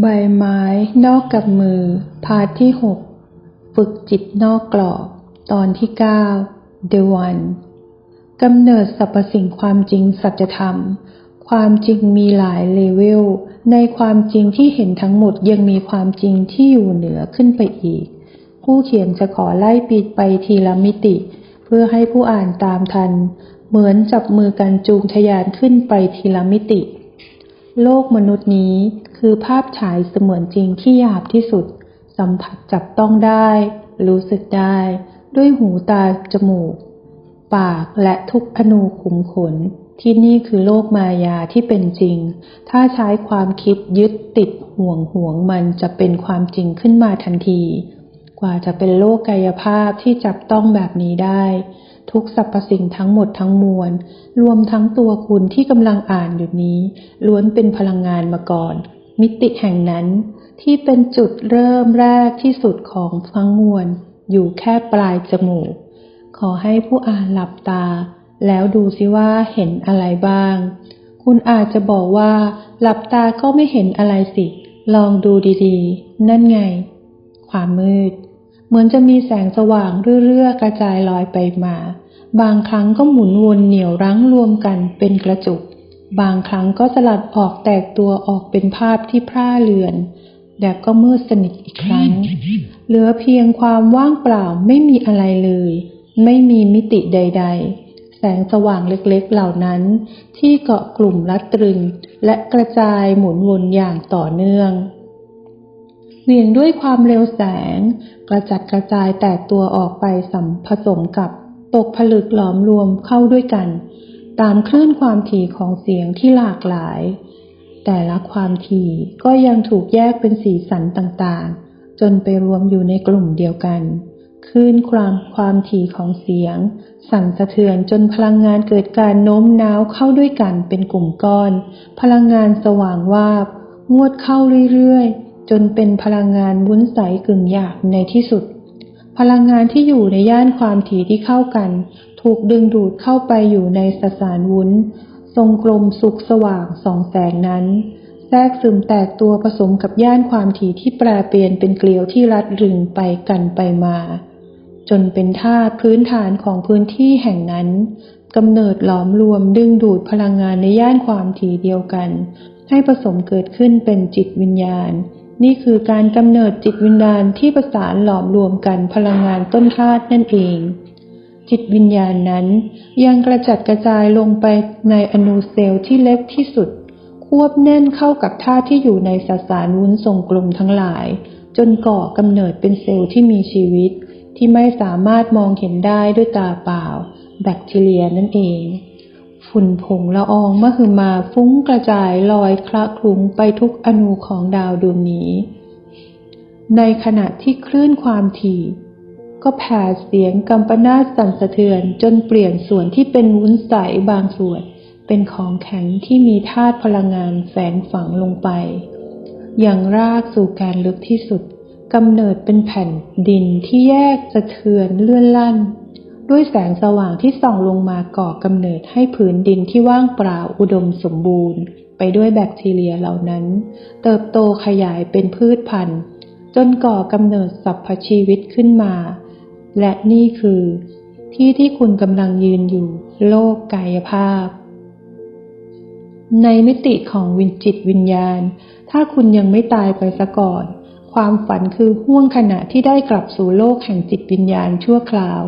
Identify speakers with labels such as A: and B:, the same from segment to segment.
A: ใบไม้นอกกับมือ พาร์ทที่หกฝึกจิตนอกกรอบ ตอนที่เก้า The One กำเนิดสรรพสิ่งความจริงสัจธรรม ความจริงมีหลายเลเวล ในความจริงที่เห็นทั้งหมดยังมีความจริงที่อยู่เหนือขึ้นไปอีก ผู้เขียนจะขอไล่ปิดไปทีละมิติ เพื่อให้ผู้อ่านตามทัน เหมือนจับมือกันจูงทะยานขึ้นไปทีละมิติ โลกมนุษย์นี้คือภาพฉายเสมือนจริงที่หยาบที่สุด สัมผัสจับต้องได้ รู้สึกได้ ด้วยหูตาจมูก ปากและทุกอนูขุมขน ที่นี่คือโลกมายาที่เป็นจริง ถ้าใช้ความคิดยึดติดห่วงห่วงมันจะเป็นความจริงขึ้นมาทันที กว่าจะเป็นโลกกายภาพที่จับต้องแบบนี้ได้ ทุกสรรพสิ่งทั้งหมดทั้งมวล รวมทั้งตัวคุณที่กำลังอ่านอยู่นี้ ล้วนเป็นพลังงานมาก่อน มิติแห่งนั้น ที่เป็นจุดเริ่มแรกที่สุดของทั้งมวล อยู่แค่ปลายจมูก ขอให้ผู้อ่านหลับตา แล้วดูสิว่าเห็นอะไรบ้าง คุณอาจจะบอกว่า หลับตาก็ไม่เห็นอะไรสิ ลองดูดีๆ นั่นไง ความมืดเหมือนจะมีแสงสว่างเรื่อยๆกระจายลอยไปมา บางครั้งก็หมุนวนเหนี่ยวรั้งรวมกันเป็นกระจุก บางครั้งก็สลัดออกแตกตัวออกเป็นภาพที่พร่าเลือน แล้วก็มืดสนิทอีกครั้ง เหลือเพียงความว่างเปล่าไม่มีอะไรเลย ไม่มีมิติใด ๆ แสงสว่างเล็กๆเหล่านั้น ที่เกาะกลุ่มรัดตรึง และกระจายหมุนวนอย่างต่อเนื่องเหวี่ยงด้วยความเร็วแสง กระจัดกระจายแตกตัวออกไปสัมผสมกับ ตกผลึกหลอมรวมเข้าด้วยกัน ตามคลื่นความถี่ของเสียงที่หลากหลาย แต่ละความถี่ก็ยังถูกแยกเป็นสีสันต่างๆ จนไปรวมอยู่ในกลุ่มเดียวกันคลื่นความความถี่ของเสียง สั่นสะเทือนจนพลังงานเกิดการโน้มน้าวเข้าด้วยกันเป็นกลุ่มก้อน พลังงานสว่างวาบงวดเข้าเรื่อยๆ จนเป็นพลังงานวุ้นใสกึ่งหยาบในที่สุด พลังงานที่อยู่ในย่านความถี่ที่เข้ากัน ถูกดึงดูดเข้าไปอยู่ในสสารวุ้น ทรงกลมสุกสว่างสองแสงนั้น แทรกซึมแตกตัวผสมกับย่านความถี่ที่แปรเปลี่ยนเป็นเกลียวที่รัดรึงไปกันไปมา จนเป็นธาตุพื้นฐานของพื้นที่แห่งนั้นกำเนิดหลอมรวมดึงดูดพลังงานในย่านความถี่เดียวกัน ให้ผสมเกิดขึ้นเป็นจิตวิญญาณ นี่คือการกำเนิดจิตวิญญาณที่ประสานหลอมรวมกันพลังงานต้นธาตุนั่นเอง จิตวิญญาณนั้นยังกระจัดกระจายลงไปในอนูเซลล์ที่เล็กที่สุด ควบแน่นเข้ากับธาตุที่อยู่ในสสารวุ้นทรงกลมทั้งหลาย จนก่อกำเนิดเป็นเซลล์ที่มีชีวิต ที่ไม่สามารถมองเห็นได้ด้วยตาเปล่า แบคทีเรียนั่นเอง ฝุ่นผงละอองมหึมาฟุ้งกระจายลอยคละคลุ้งไปทุกอนูของดาวดวงนี้ ในขณะที่คลื่นความถี่ ก็แผ่เสียงกำปนาตสั่นสะเทือนจนเปลี่ยนส่วนที่เป็นวุ้นใสบางส่วน เป็นของแข็งที่มีธาตุพลังงานแฝงฝังลงไป อย่างรากสู่การลึกที่สุดกำเนิดเป็นแผ่นดินที่แยกสะเทือนเลื่อนลั่น ด้วยแสงสว่างที่ส่องลงมาก่อกำเนิดให้ผืนดินที่ว่างเปล่าอุดมสมบูรณ์ ไปด้วยแบคทีเรียเหล่านั้น เติบโตขยายเป็นพืชพันธุ์ จนก่อกำเนิดสรรพชีวิตขึ้นมา และนี่คือ ที่ที่คุณกำลังยืนอยู่ โลกกายภาพ ในมิติของวิญจิตวิญญาณ ถ้าคุณยังไม่ตายไปซะก่อน ความฝันคือห่วงขณะที่ได้กลับสู่โลกแห่งจิตวิญญาณชั่วคราว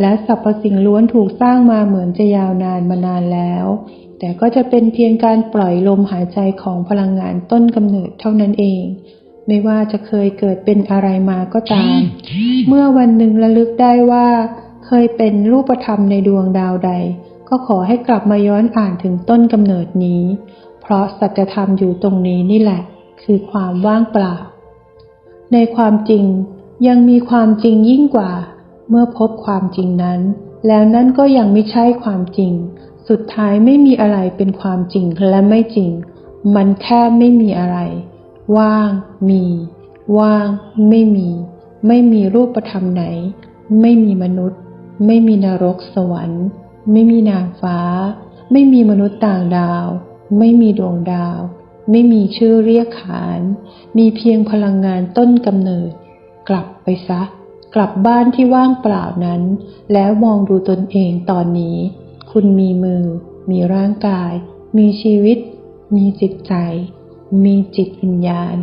A: และสรรพสิ่งล้วนถูกสร้างมาเหมือนจะยาวนานมานานแล้ว แต่ก็จะเป็นเพียงการปล่อยลมหายใจของพลังงานต้นกำเนิดเท่านั้นเอง ไม่ว่าจะเคยเกิดเป็นอะไรมาก็ตาม เมื่อวันหนึ่งระลึกได้ว่า เคยเป็นรูปธรรมในดวงดาวใด ก็ขอให้กลับมาย้อนอ่านถึงต้นกำเนิดนี้ เพราะสัจธรรมอยู่ตรงนี้นี่แหละ คือความว่างเปล่า ในความจริงยังมีความจริงยิ่งกว่า เมื่อพบความจริงนั้น แล้วนั่นก็ยังไม่ใช่ความจริง สุดท้ายไม่มีอะไรเป็นความจริงและไม่จริง มันแค่ไม่มีอะไร ว่าง มี ว่าง ไม่มี ไม่มีรูปธรรมไหน ไม่มีมนุษย์ ไม่มีนรกสวรรค์ ไม่มีนางฟ้า ไม่มีมนุษย์ต่างดาว ไม่มีดวงดาว ไม่มีชื่อเรียกขาน มีเพียงพลังงานต้นกำเนิด กลับไปซะ กลับบ้านที่ว่างเปล่านั้น แล้วมองดูตนเองตอนนี้ คุณมีมือ มีร่างกาย มีชีวิต มีจิตใจ มีจิตวิญญาณ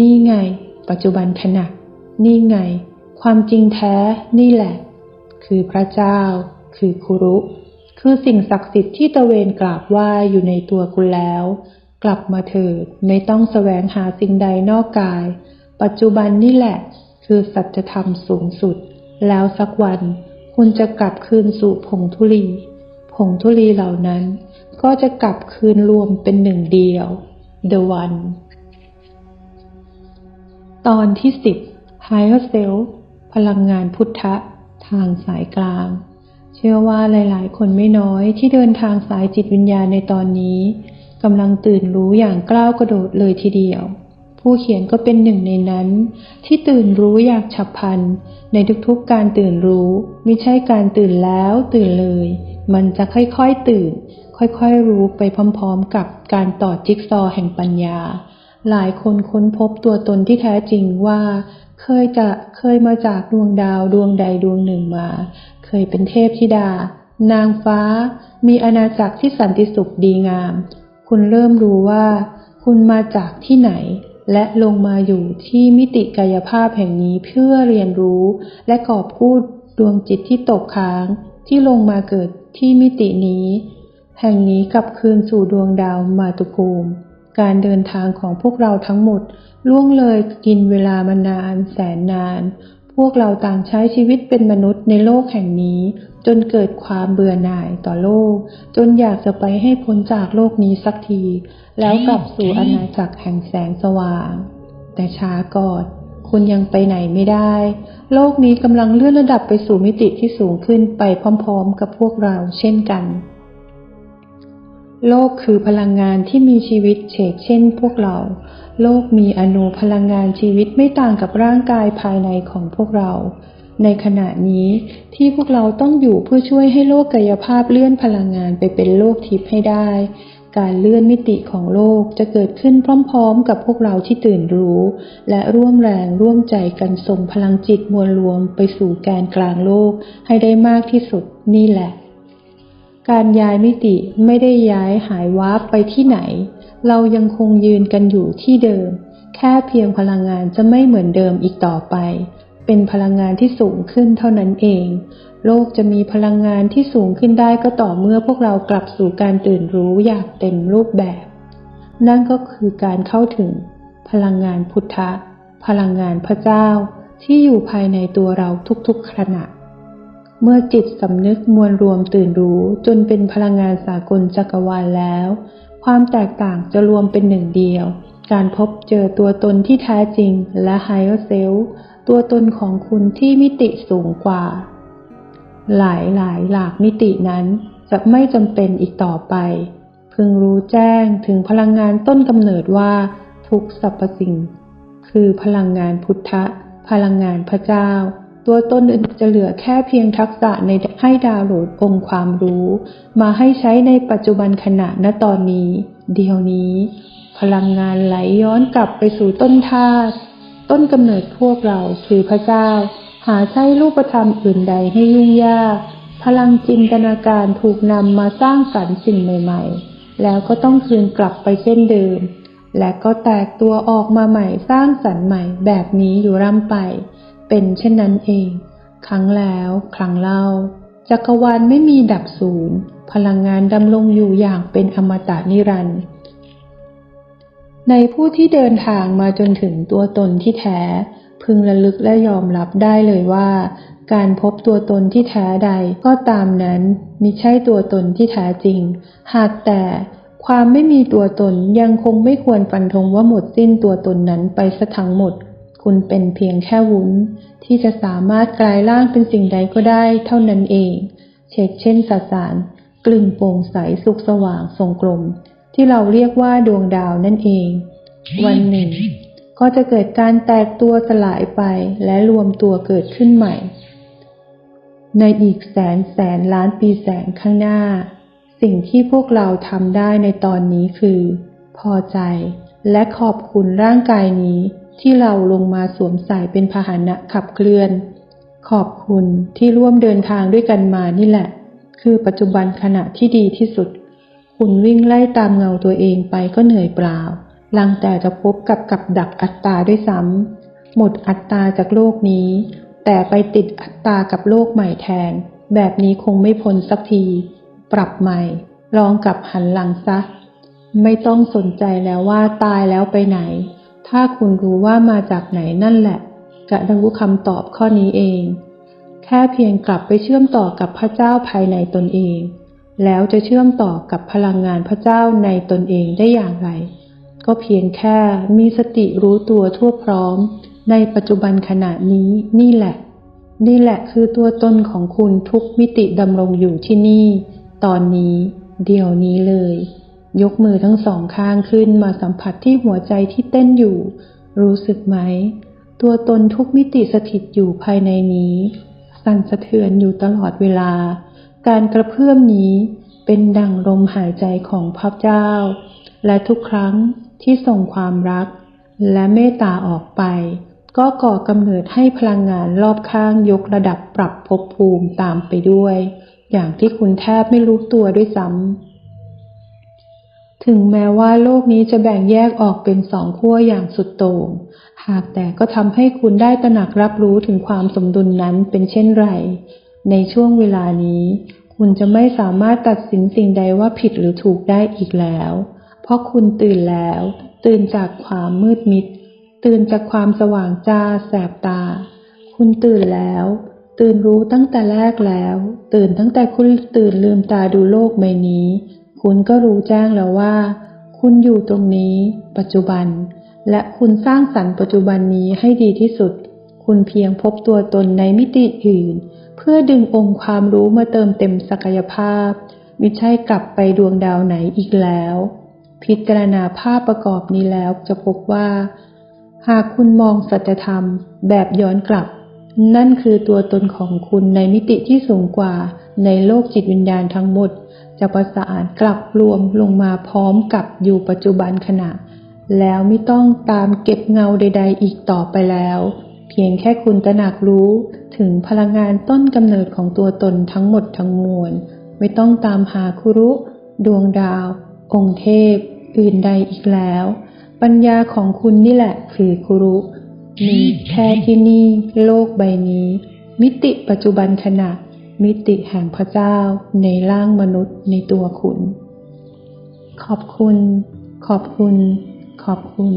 A: นี่ไง ปัจจุบันขณะ นี่ไง ความจริงแท้นี่แหละ คือพระเจ้า คือครุคือสิ่งศักดิ์สิทธิ์ที่ตะเวนกราบไหว้อยู่ในตัวคุณแล้ว กลับมาเถิดไม่ต้องแสวงหาสิ่งใดนอกกาย ปัจจุบันนี่แหละ คือสัจธรรมสูงสุด แล้วสักวัน คุณจะกลับคืนสู่ผงธุลี ผงธุลีเหล่านั้น ก็จะกลับคืนรวมเป็นหนึ่งเดียว The One ตอนที่สิบ Higher Self พลังงานพุทธะ ทางสายกลาง เชื่อว่าหลาย ๆ คนไม่น้อยที่เดินทางสายจิตวิญญาณในตอนนี้ กำลังตื่นรู้อย่างกล้าวกระโดดเลยทีเดียว ผู้เขียนก็เป็นหนึ่งในนั้น ที่ตื่นรู้อยากฉับพลัน ในทุกๆการตื่นรู้ ไม่ใช่การตื่นแล้วตื่นเลย มันจะค่อยๆตื่น ค่อยๆรู้ไปพร้อมๆ กับการต่อจิ๊กซอว์แห่งปัญญา หลายคนค้นพบตัวตนที่แท้จริงว่าเคยจะเคยมาจากดวงดาวดวงใดดวงหนึ่งมา เคยเป็นเทพธิดา นางฟ้า มีอาณาจักรที่สันติสุขดีงาม คุณเริ่มรู้ว่า คุณมาจากที่ไหน และลงมาอยู่ที่มิติกายภาพแห่งนี้เพื่อเรียนรู้ และกอบกู้ดวงจิตที่ตกค้าง ที่ลงมาเกิดที่มิตินี้ แห่งนี้กลับคืนสู่ดวงดาวมาตุภูมิ การเดินทางของพวกเราทั้งหมดล่วงเลยกินเวลามานานแสนนาน พวกเราต่างใช้ชีวิตเป็นมนุษย์ในโลกแห่งนี้ จนเกิดความเบื่อหน่ายต่อโลก จนอยากจะไปให้พ้นจากโลกนี้สักที แล้วกลับสู่อาณาจักรแห่งแสงสว่าง แต่ช้าก่อนคุณยังไปไหนไม่ได้ โลกนี้กำลังเลื่อนระดับไปสู่มิติที่สูงขึ้นไปพร้อม ๆ กับพวกเราเช่นกัน โลกคือพลังงานที่มีชีวิตเฉกเช่นพวกเรา โลกมีอนุพลังงานชีวิตไม่ต่างกับร่างกายภายในของพวกเรา ในขณะนี้ที่พวกเราต้องอยู่เพื่อช่วยให้โลกกายภาพเลื่อนพลังงานไปเป็นโลกทิพย์ให้ได้ การเลื่อนมิติของโลกจะเกิดขึ้นพร้อมๆ กับพวกเราที่ตื่นรู้ และร่วมแรงร่วมใจกันส่งพลังจิตมวลรวมไปสู่แกนกลางโลกให้ได้มากที่สุดนี่แหละ การย้ายมิติไม่ได้ย้ายหายวาร์ปไปที่ไหน เรายังคงยืนกันอยู่ที่เดิม แค่เพียงพลังงานจะไม่เหมือนเดิมอีกต่อไป เป็นพลังงานที่สูงขึ้นเท่านั้นเอง โลกจะมีพลังงานที่สูงขึ้นได้ก็ต่อเมื่อพวกเรากลับสู่การตื่นรู้อย่างเต็มรูปแบบ นั่นก็คือการเข้าถึง พลังงานพุทธะ พลังงานพระเจ้า ที่อยู่ภายในตัวเราทุกๆขณะ เมื่อจิตสำนึกมวลรวมตื่นรู้จนเป็นพลังงานสากลจักรวาลแล้ว ความแตกต่างจะรวมเป็นหนึ่งเดียว การพบเจอตัวตนที่แท้จริงและ Higher Self ตัวตนของคุณที่มิติสูงกว่า หลายหลายหลากมิตินั้นจะไม่จำเป็นอีกต่อไป พึงรู้แจ้งถึงพลังงานต้นกำเนิดว่า ทุกสรรพสิ่ง คือพลังงานพุทธะ พลังงานพระเจ้า ตัวตนอื่นจะเหลือแค่เพียงทักษะในให้ดาวน์โหลดองค์ความรู้ มาให้ใช้ในปัจจุบันขณะณตอนนี้ เดียวนี้ พลังงานไหลย้อนกลับไปสู่ต้นธาตุต้นกำเนิดพวกเราคือพระเจ้า หาใช้รูปธรรมอื่นใดให้ยุ่งยาก พลังจินตนาการถูกนำมาสร้างสรรค์สิ่งใหม่ ๆ แล้วก็ต้องคืนกลับไปเช่นเดิม และก็แตกตัวออกมาใหม่สร้างสรรค์ใหม่แบบนี้อยู่ร่ำไป เป็นเช่นนั้นเอง ครั้งแล้วครั้งเล่า จักรวาลไม่มีดับศูนย์ พลังงานดำรงอยู่อย่างเป็นอมตะนิรันดร์ในผู้ที่เดินทางมาจนถึงตัวตนที่แท้ พึงระลึกและยอมรับได้เลยว่า การพบตัวตนที่แท้ใดก็ตามนั้นมิใช่ตัวตนที่แท้จริง หากแต่ความไม่มีตัวตนยังคงไม่ควรฟันธงว่าหมดสิ้นตัวตนนั้นไปซะทั้งหมด คุณเป็นเพียงแค่วุ้น ที่จะสามารถกลายร่างเป็นสิ่งใดก็ได้เท่านั้นเอง เช่นเช่นสสาร กลึงโปร่งใสสุขสว่างทรงกลม ที่เราเรียกว่าดวงดาวนั่นเอง วันหนึ่ง ก็จะเกิดการแตกตัวสลายไปและรวมตัวเกิดขึ้นใหม่ ในอีกแสนแสนล้านปีแสงข้างหน้า สิ่งที่พวกเราทำได้ในตอนนี้คือ พอใจและขอบคุณร่างกายนี้ ที่เราลงมาสวมใส่เป็นพาหนะขับเคลื่อน ขอบคุณที่ร่วมเดินทางด้วยกันมานี่แหละ คือปัจจุบันขณะที่ดีที่สุด คุณวิ่งไล่ตามเงาตัวเองไปก็เหนื่อยเปล่า ลังแต่จะพบกับกับดักอัตตาด้วยซ้ำ หมดอัตตาจากโลกนี้ แต่ไปติดอัตตากับโลกใหม่แทน แบบนี้คงไม่พ้นสักที ปรับใหม่ ลองกลับหันหลังซะ ไม่ต้องสนใจแล้วว่าตายแล้วไปไหน ถ้าคุณรู้ว่ามาจากไหนนั่นแหละ จะรู้คำตอบข้อนี้เอง แค่เพียงกลับไปเชื่อมต่อกับพระเจ้าภายในตนเอง แล้วจะเชื่อมต่อกับพลังงานพระเจ้าในตนเองได้อย่างไร ก็เพียงแค่มีสติรู้ตัวทั่วพร้อม ในปัจจุบันขณะนี้นี่แหละ นี่แหละคือตัวตนของคุณทุกมิติดำรงอยู่ที่นี่ ตอนนี้ เดี๋ยวนี้เลย ยกมือทั้งสองข้างขึ้นมาสัมผัสที่หัวใจที่เต้นอยู่ รู้สึกไหม ตัวตนทุกมิติสถิตอยู่ภายในนี้ สั่นสะเทือนอยู่ตลอดเวลา การกระเพื่อมนี้เป็นดั่งลมหายใจของพระเจ้า และทุกครั้งที่ส่งความรัก และเมตตาออกไป ก็ก่อกำเนิดให้พลังงานรอบข้างยกระดับปรับภพภูมิตามไปด้วย อย่างที่คุณแทบไม่รู้ตัวด้วยซ้ำ ถึงแม้ว่าโลกนี้จะแบ่งแยกออกเป็นสองขั้วอย่างสุดโต่ง หากแต่ก็ทำให้คุณได้ตระหนักรับรู้ถึงความสมดุลนั้นเป็นเช่นไร ในช่วงเวลานี้ คุณจะไม่สามารถตัดสินสิ่งใดว่าผิดหรือถูกได้อีกแล้ว เพราะคุณตื่นแล้ว ตื่นจากความมืดมิด ตื่นจากความสว่างจ้าแสบตา คุณตื่นแล้ว ตื่นรู้ตั้งแต่แรกแล้ว ตื่นตั้งแต่คุณตื่นลืมตาดูโลกใบนี้ คุณก็รู้แจ้งแล้วว่า คุณอยู่ตรงนี้ ปัจจุบัน และคุณสร้างสรรค์ปัจจุบันนี้ให้ดีที่สุด คุณเพียงพบตัวตนในมิติอื่น เพื่อดึงองค์ความรู้มาเติมเต็มศักยภาพไม่ใช่กลับไปดวงดาวไหนอีกแล้ว พิจารณาภาพประกอบนี้แล้วจะพบว่า หากคุณมองสัจธรรมแบบย้อนกลับ นั่นคือตัวตนของคุณในมิติที่สูงกว่า ในโลกจิตวิญญาณทั้งหมด จะประสานกลับรวมลงมาพร้อมกับอยู่ปัจจุบันขณะ แล้วไม่ต้องตามเก็บเงาใด ๆ อีกต่อไปแล้ว เพียงแค่คุณตระหนักรู้ถึงพลังงานต้นกำเนิดของตัวตนทั้งหมดทั้งมวล ไม่ต้องตามหาคุรุ ดวงดาว องค์เทพ อื่นใดอีกแล้ว ปัญญาของคุณนี่แหละคือคุรุมีแค่ที่นี่ โลกใบนี้ มิติปัจจุบันขณะ มิติแห่งพระเจ้าในร่างมนุษย์ในตัวคุณ ขอบคุณ ขอบคุณ ขอบคุณ